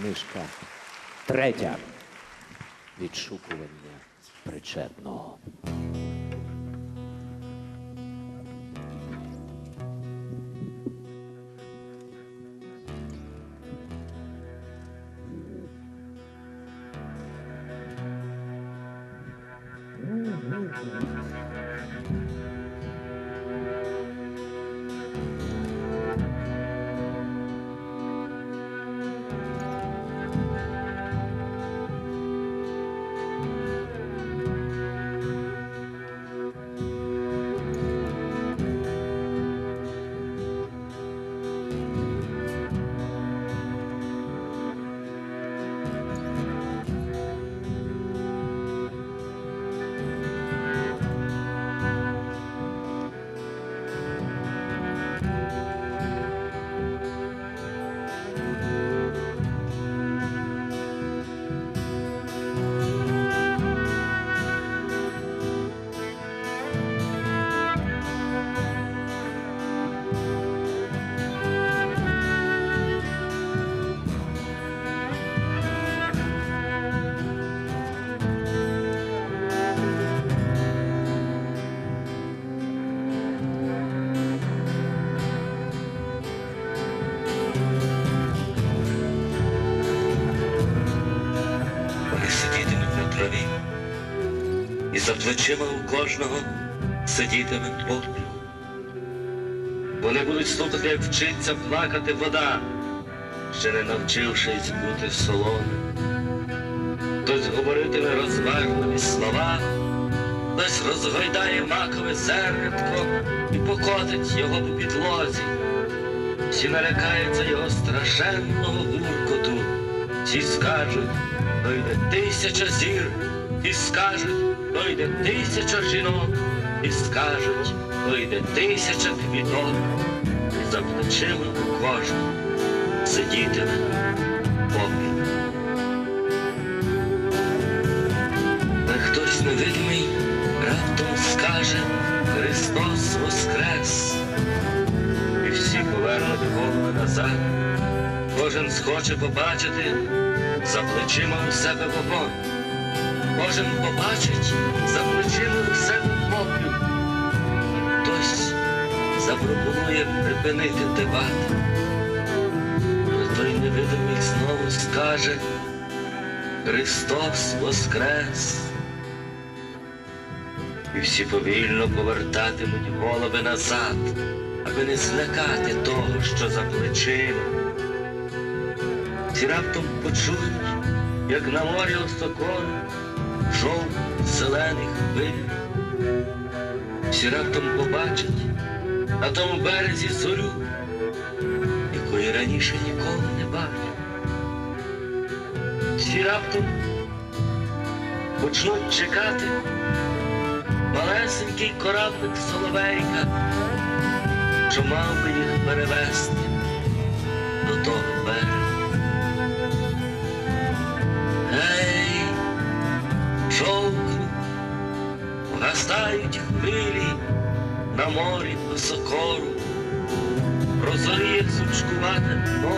книжка третя. Відшукування причетного. Плечима у кожного сидітиме попіл. Вони будуть слухати, як вчиться плакати вода, ще не навчившись бути солоним. Хтось говоритиме розважливі слова, хтось розгойдає макове зернятко і покотить його по підлозі. Всі налякаються його страшенного гуркоту, всі скажуть, дойде тисяча зір, і скажуть, дойде тисяча жінок, і скажуть, дойде тисяча квіток, і за плечима кожного сидітиме попіл. Та хтось невидимий раптом скаже Христос Воскрес. І всі повернуть голови назад. Кожен схоче побачити за плечима у себе вогонь. Кожен побачить за плечима у себе попіл. Хтось запропонує припинити дебати. Але той невидимий знову скаже Христос Воскрес. І всі повільно повертатимуть голови назад, аби не злякати того, що за плечима. Всі раптом почують, як на морі осокори жовтих зелених хвиль. Всі раптом побачать на тому березі зорю, якої раніше ніколи не бачив. Всі раптом почнуть чекати малесенький кораблик Соловейка, що мав би їх перевезти гастають хвилі на морі високору, прозоріє сучкувате дно,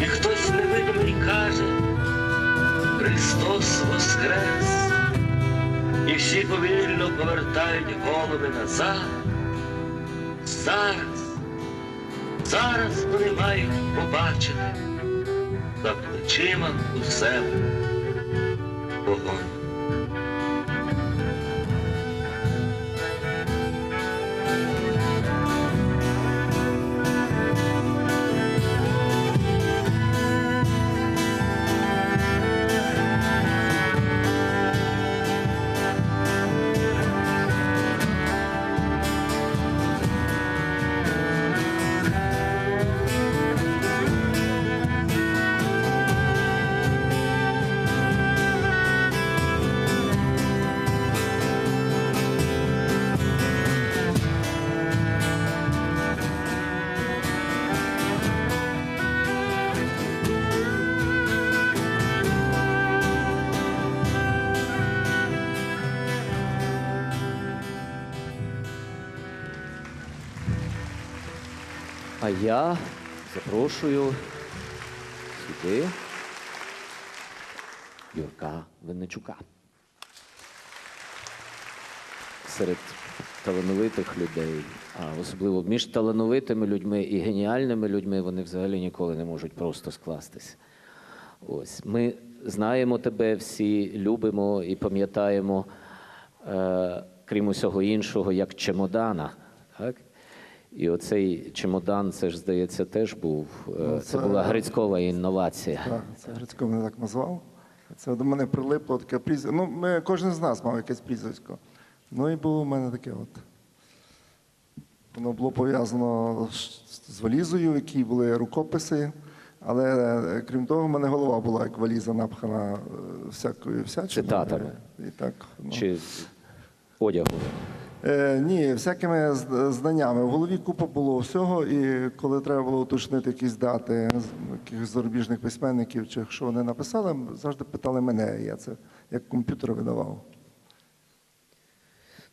і хтось невидимий каже, Христос Воскрес, і всі повільно повертають голови назад. Зараз, зараз вони мають побачити за плечима у себе вогонь. А я запрошую сюди. Юрка Винничука. Серед талановитих людей, а особливо між талановитими людьми і геніальними людьми, вони взагалі ніколи не можуть просто скластися. Ось ми знаємо тебе всі, любимо і пам'ятаємо, е, крім усього іншого, як чемодана. І оцей чемодан, це ж здається, теж був. е, Ну, це це- була грицькова інновація. Так, це Грицько мене так назвав. Це до мене прилипло таке прізвисько. Ну, ми, кожен з нас мав якесь прізвисько. Ну і було в мене таке от. Воно було пов'язано з- з валізою, в якій були рукописи. Але е, крім того, в мене голова була як валіза напхана е, всякою всячиною. Цитатами. І так, ну. Чи одягу. Е, ні, всякими знаннями. В голові купа було всього, і коли треба було уточнити якісь дати якихось зарубіжних письменників, чи що вони написали, завжди питали мене. Я це як комп'ютер видавав.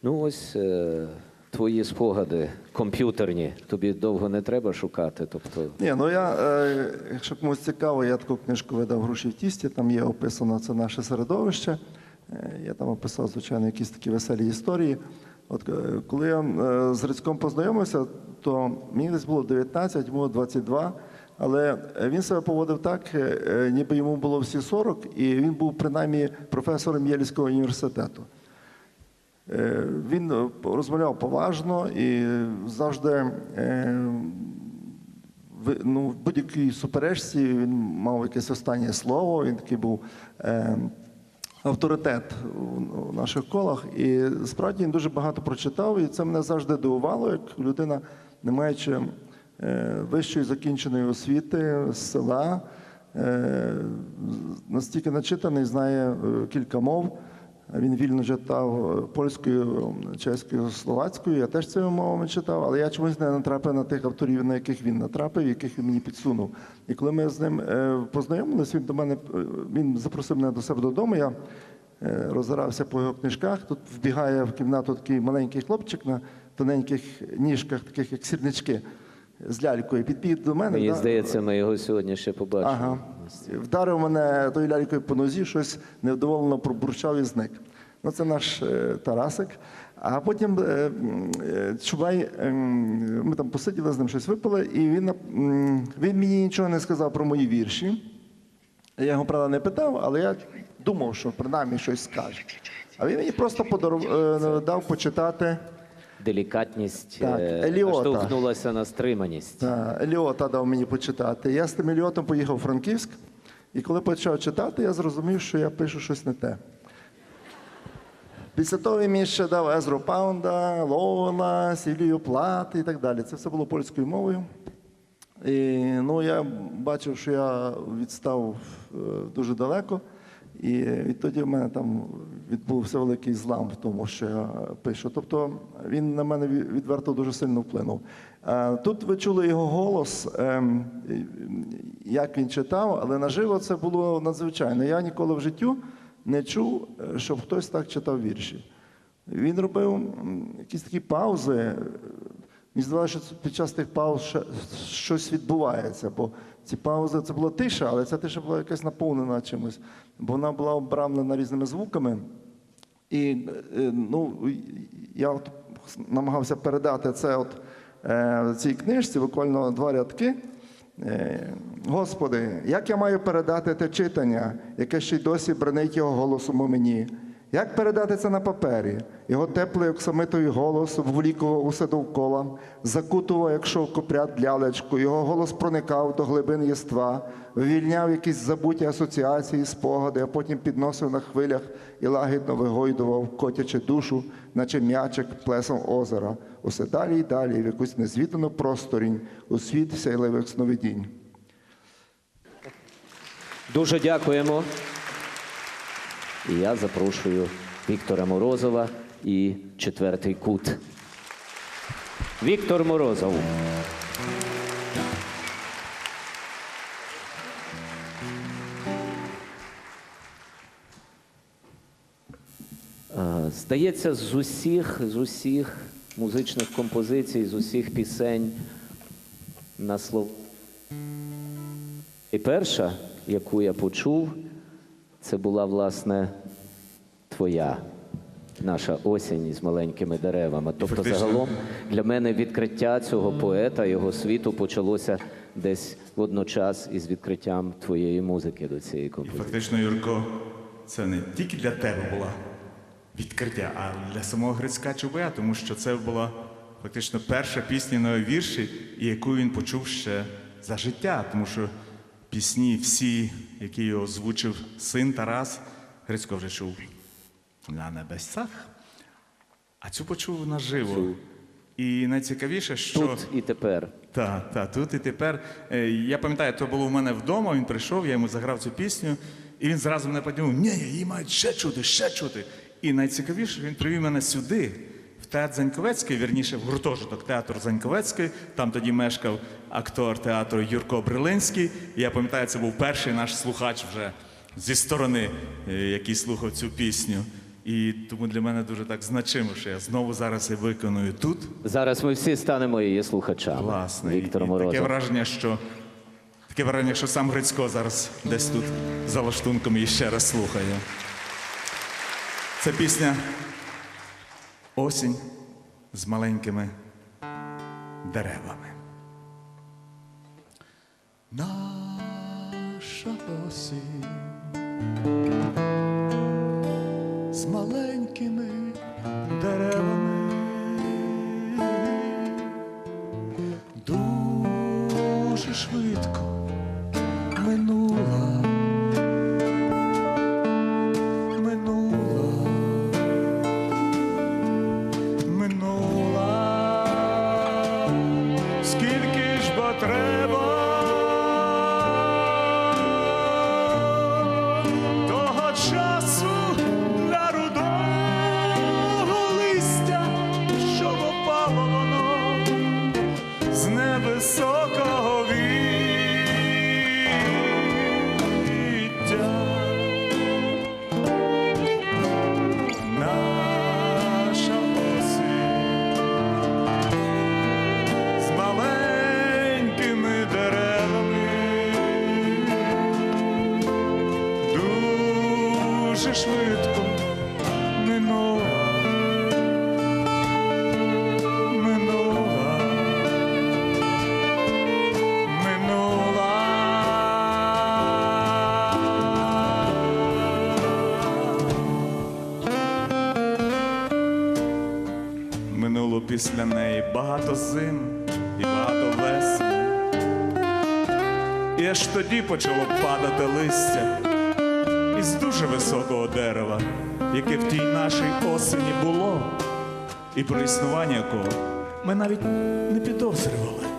Ну, ось е, твої спогади комп'ютерні. Тобі довго не треба шукати. Тобто, Ні, ну я, е, якщо комусь цікаво, я таку книжку видав гроші в тісті, там є описано це наше середовище. Е, Я там описав, звичайно, якісь такі веселі історії. От е, коли я е, з Грицьком познайомився, то мені десь було 19, йому 22. Але він себе поводив так, е, ніби йому було всі 40, і він був принаймні професором Єльського університету. Він розмовляв поважно і завжди ну, в будь-якій суперечці він мав якесь останнє слово. Він такий був авторитет у- наших колах. І справді він дуже багато прочитав, і це мене завжди дивувало, як людина, не маючи е, вищої закінченої освіти з села, е, настільки начитаний, знає е, кілька мов. Він вільно читав е, польською, чеською, словацькою. Я теж цими мовами читав, але я чомусь не натрапив на тих авторів, на яких він натрапив, яких він мені підсунув. І коли ми з ним е, познайомилися, він до мене е, він запросив мене до себе додому. Я е, роззирався по його книжках. Тут вбігає в кімнату такий маленький хлопчик на тоненьких ніжках, таких як сірнички, з лялькою. Підбіг до мене. мені да, здається, ми його сьогодні ще побачимо. Ага. Вдарив мене тою лялькою по нозі, щось невдоволено пробурчав і зник. Ну, це наш е, Тарасик. А потім е, е, Чубай, е, ми там посиділи з ним, щось випили, і він, він мені нічого не сказав про мої вірші. Я його, правда, не питав, але я думав, що принаймні щось скаже. А він мені просто подарував, е, дав почитати. Делікатність Так, е, наштовхнулася на стриманість. Та, Еліота дав мені почитати. Я з тим Еліотом поїхав у Франківськ, і коли почав читати, я зрозумів, що я пишу щось не те. Після того він мені ще дав Езру Паунда, Лоуна, Сілію Плат і так далі. Це все було польською мовою. І ну, я бачив, що я відстав е, дуже далеко. І відтоді в мене там відбувся великий злам в тому, що я пишу. Тобто він на мене відверто дуже сильно вплинув. Е, Тут ви чули його голос, ем, як він читав, але наживо це було надзвичайно. Я ніколи в життю не чув, е, щоб хтось так читав вірші. Він робив якісь такі паузи. Мені здавалося, що під час тих пауз щось відбувається, бо ці паузи це була тиша, але ця тиша була якась наповнена чимось, бо вона була обрамлена різними звуками. І е, ну, я от намагався передати це от, е, в цій книжці, буквально два рядки. Е, Господи, як я маю передати те читання, яке ще й досі бренить його голосом у мені? Як передати це на папері? Його теплий оксамитовий голос вволікував усе довкола, закутував, як шовкопряд лялечку, його голос проникав до глибин єства, вивільняв якісь забуті асоціації, спогади, а потім підносив на хвилях і лагідно вигойдував, котячи душу, наче м'ячик плесом озера, усе далі й далі в якусь незвідану просторінь, у світ сяйливих сновидінь. Дуже дякуємо. І я запрошую Віктора Морозова і четвертий кут. Віктор Морозов. Е, Здається, з усіх, з усіх музичних композицій, з усіх пісень на слово І перша, яку я почув, це була власне твоя. Наша осінь із маленькими деревами. Тобто, фактично- загалом для мене відкриття цього поета, його світу почалося десь водночас із відкриттям твоєї музики до цієї І фактично, Юрко, це не тільки для тебе була відкриття, а для самого Грицька Чубая, тому що це була фактично перша пісня на вірші, яку він почув ще за життя, тому що пісні всі, які його озвучив син Тарас, Грицько вже чув на небесах, а цю почув наживо. І найцікавіше, що Тут і тепер. так, так, тут і тепер. Е, Я пам'ятаю, то було у мене вдома, він прийшов, я йому заграв цю пісню, і він зразу мене подумав, ні, її мають ще чути, ще чути. І найцікавіше, він привів мене сюди, в театр Заньковецький, вірніше, в гуртожиток театру Заньковецький. Там тоді мешкав актор театру Юрко Брилинський. І я пам'ятаю, це був перший наш слухач вже зі сторони, е, який слухав цю пісню. І тому для мене дуже так значимо, що я знову зараз її виконую тут. Зараз ми всі станемо її слухачами. Власне, Віктор і, і таке враження, що таке враження, що сам Грицько зараз десь тут за лаштунком і ще раз слухає. Це пісня Осінь з маленькими деревами. Наша осінь після неї багато зим і багато весен. І аж тоді почало падати листя із дуже високого дерева, яке в тій нашій осені було, і про існування якого ми навіть не підозрювали.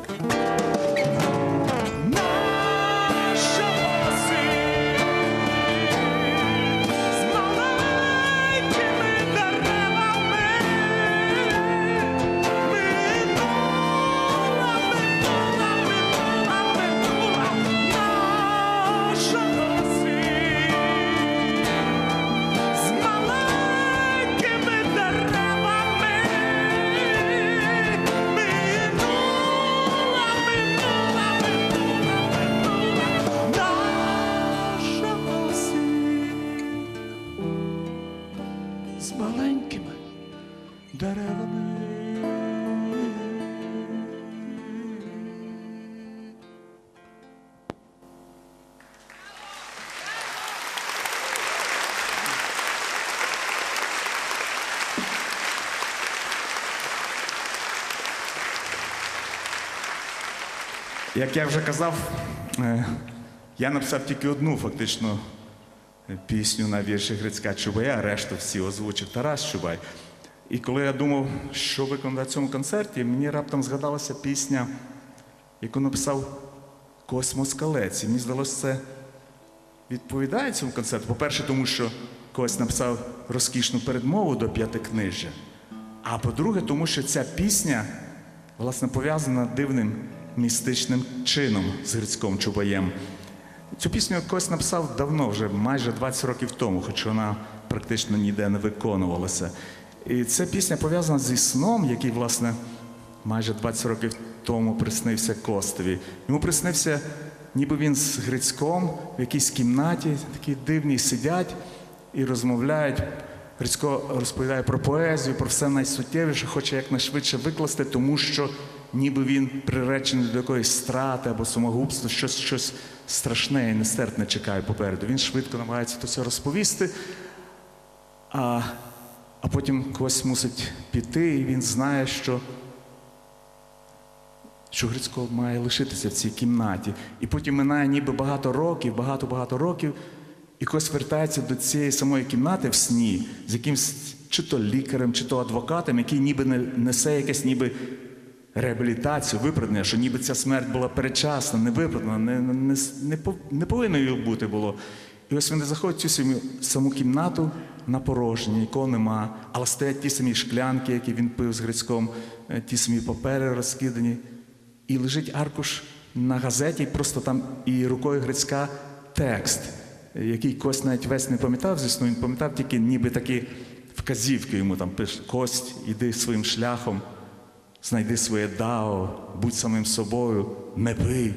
Як я вже казав, е, я написав тільки одну фактично е, пісню на вірші Грицька Чубая, а решту всі озвучив Тарас Чубай. І коли я думав, що виконати на цьому концерті, мені раптом згадалася пісня, яку написав Кось Москалець. І мені здалося, це відповідає цьому концерту. По-перше, тому що Кось написав розкішну передмову до п'ятикнижжя. А по-друге, тому що ця пісня власне пов'язана дивним містичним чином з Грицьком Чубаєм. Цю пісню Кось написав давно, вже майже 20 років тому, хоч вона практично ніде не виконувалася. І ця пісня пов'язана зі сном, який, власне, майже 20 років тому приснився Костові. Йому приснився ніби він з Грицьком в якійсь кімнаті, такі дивні сидять і розмовляють. Грицько розповідає про поезію, про все найсуттєвіше, хоче якнайшвидше викласти, тому що ніби він приречений до якоїсь страти або самогубства, щось, щось страшне і нестерпне чекає попереду. Він швидко намагається то все розповісти, а, а потім когось мусить піти, і він знає, що що Грицько має лишитися в цій кімнаті. І потім минає ніби багато років, багато-багато років, і когось вертається до цієї самої кімнати в сні з якимсь чи то лікарем, чи то адвокатом, який ніби несе якесь ніби реабілітацію, виправдання, що ніби ця смерть була передчасна, не, не, не, пов- не повинно її бути було. І ось вони заходять в цю саму, саму кімнату на порожній, нікого нема, але стоять ті самі шклянки, які він пив з Грицьком, е, ті самі папери розкидані. І лежить аркуш на газеті, просто там і рукою Грицька текст, який Кость навіть весь не пам'ятав, звісно, він пам'ятав тільки ніби такі вказівки йому там пише: Кость, іди своїм шляхом, знайди своє дао, будь самим собою, не пий.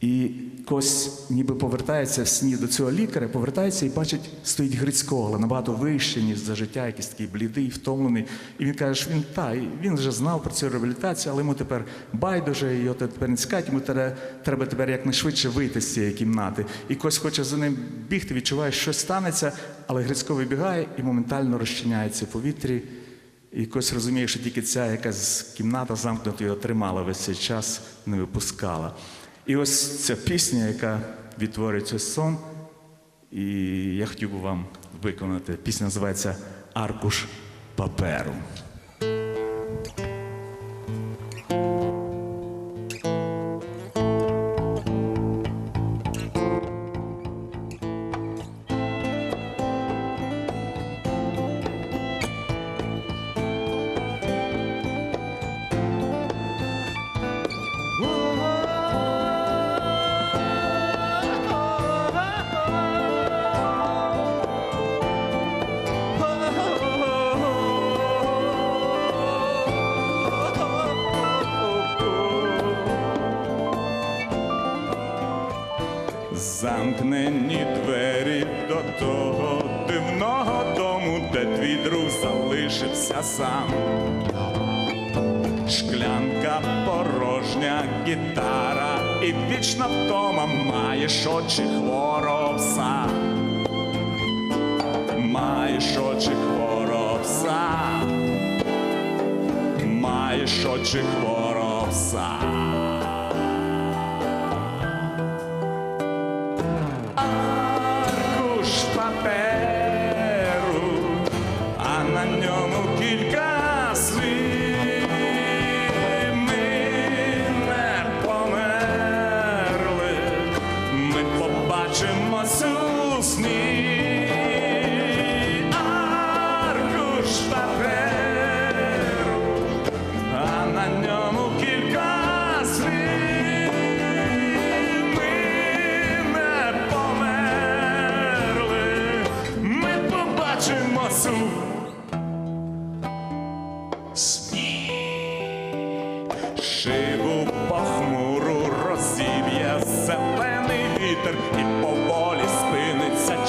І Кось ніби повертається в сні до цього лікаря, повертається і бачить, стоїть Грицько, але набагато вище, ніж за життя, якийсь такий блідий, втомлений. І він каже, що він та, він вже знав про цю реабілітацію, але йому тепер байдуже, його тепер не цікавить, йому треба, треба тепер якнайшвидше вийти з цієї кімнати. І Кось хоче за ним бігти, відчуває, що щось станеться, але Грицько вибігає і моментально розчиняється в повітрі. І Кось розуміє, що тільки ця якась кімната замкнута його тримала весь цей час, не випускала. І ось ця пісня, яка відтворює цей сон, і я хотів би вам виконати. Пісня називається Аркуш паперу. Замкнені двері до того дивного дому, де твій друг залишився сам. Шклянка порожня гітара, і вічна втома маєш очі хворого пса. Маєш очі хворого пса. Маєш очі хворого пса.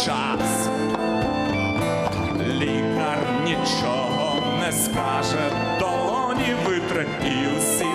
Час. Лікар нічого не скаже, долоні витре, і усі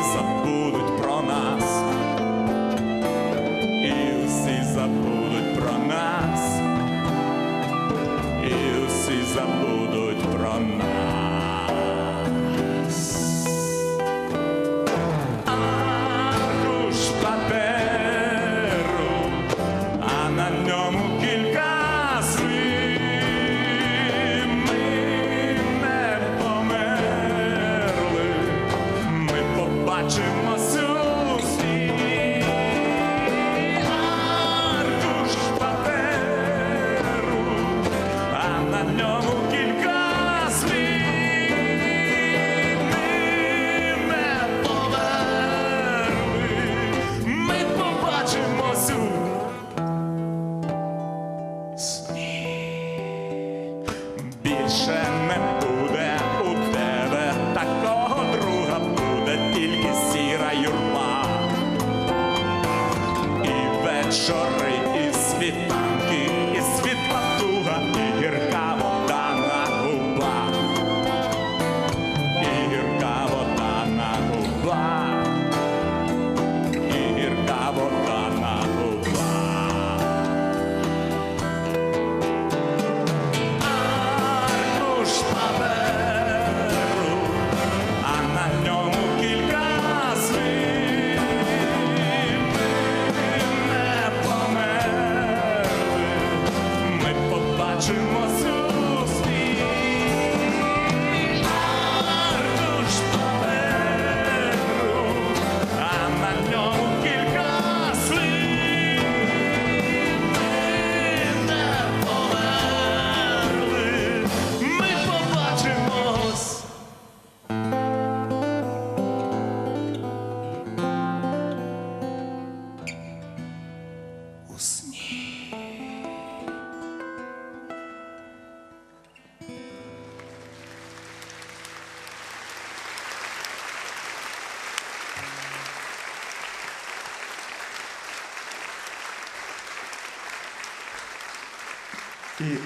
І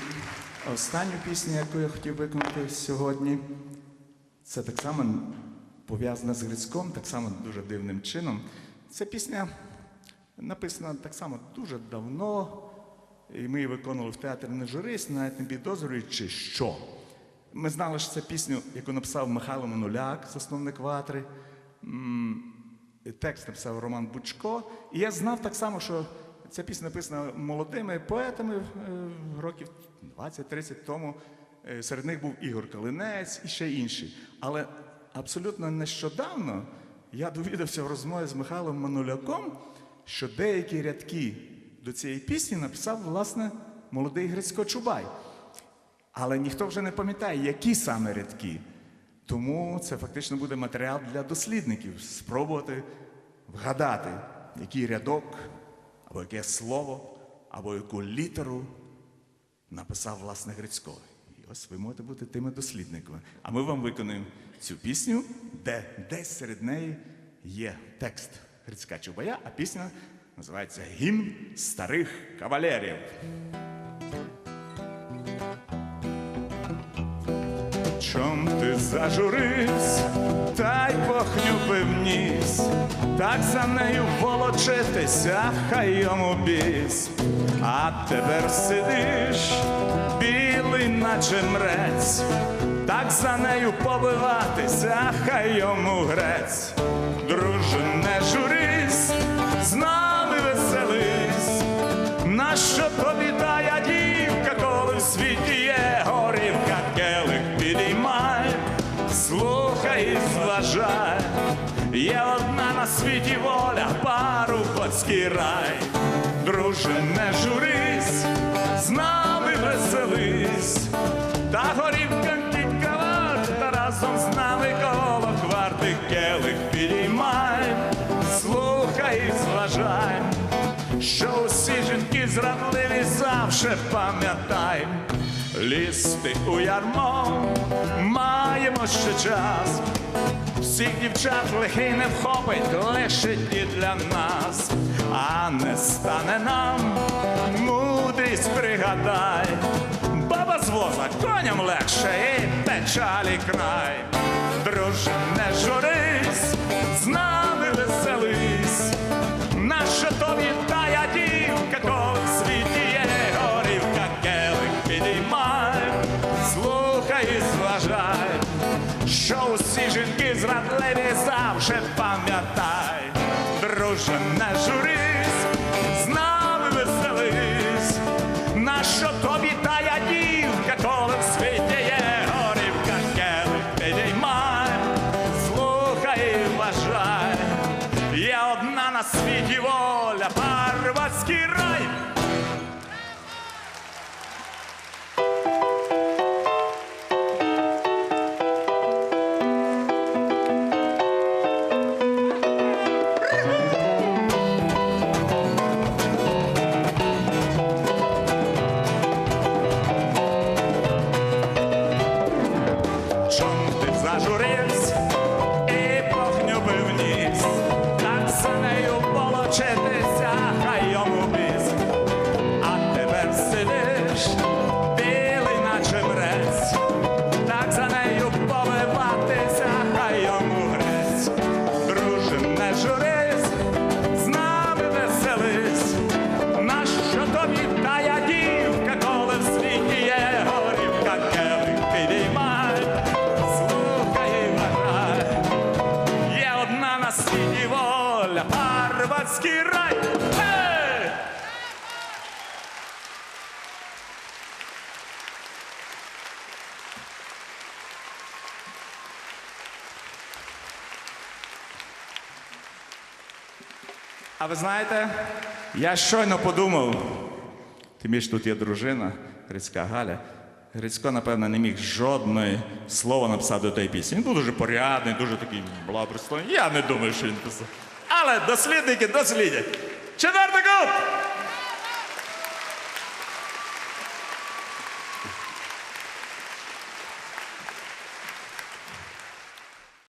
останню пісню, яку я хотів виконати сьогодні, це так само пов'язана з Грицьком, так само дуже дивним чином. Ця пісня написана так само дуже давно, і ми її виконували в театрі не журись, навіть не підозрюючи, що. Ми знали, що це пісню, яку написав Михайло Мануляк, засновник ватри. Текст написав Роман Бучко. І я знав так само, що ця пісня написана молодими поетами е, років 20-30 тому. Е, Серед них був Ігор Калинець і ще інші. Але абсолютно нещодавно я довідався в розмові з Михайлом Мануляком, що деякі рядки до цієї пісні написав, власне, молодий Грицько Чубай. Але ніхто вже не пам'ятає, які саме рядки. Тому це фактично буде матеріал для дослідників спробувати вгадати, який рядок, або яке слово, або яку літеру написав власне Грицько. І ось ви можете бути тими дослідниками. А ми вам виконуємо цю пісню, де десь серед неї є текст Грицька Чубая, а пісня називається Гімн старих кавалерів. Чом ти зажурився, та й похнюпив ніс, так за нею волочитися, хай йому біс. А тепер сидиш, білий, наче мрець, так за нею побиватися, хай йому грець. Друже, світі воля, парубоцький рай. Друже, не журись, з нами веселись, та горівка кілька варта, разом з нами коло кварти, келих підіймай, слухай і зважай що усі жінки зрадливі завше пам'ятай, лізти у ярмо маємо ще час. Всіх дівчат лихий не вхопить, лише ті для нас, а не стане нам мудрість пригадай. Баба з воза коням легше і печалі край. Друже, не журись, з завжди пам'ятай, ви знаєте, я щойно подумав, тим більше тут є дружина, Грицька Галя. Грицько, напевно, не міг жодної слова написати до тієї пісні. Він був дуже порядний, дуже такий благопристойний. Я не думаю, що він писав. Але дослідники дослідять. Четвертий кут!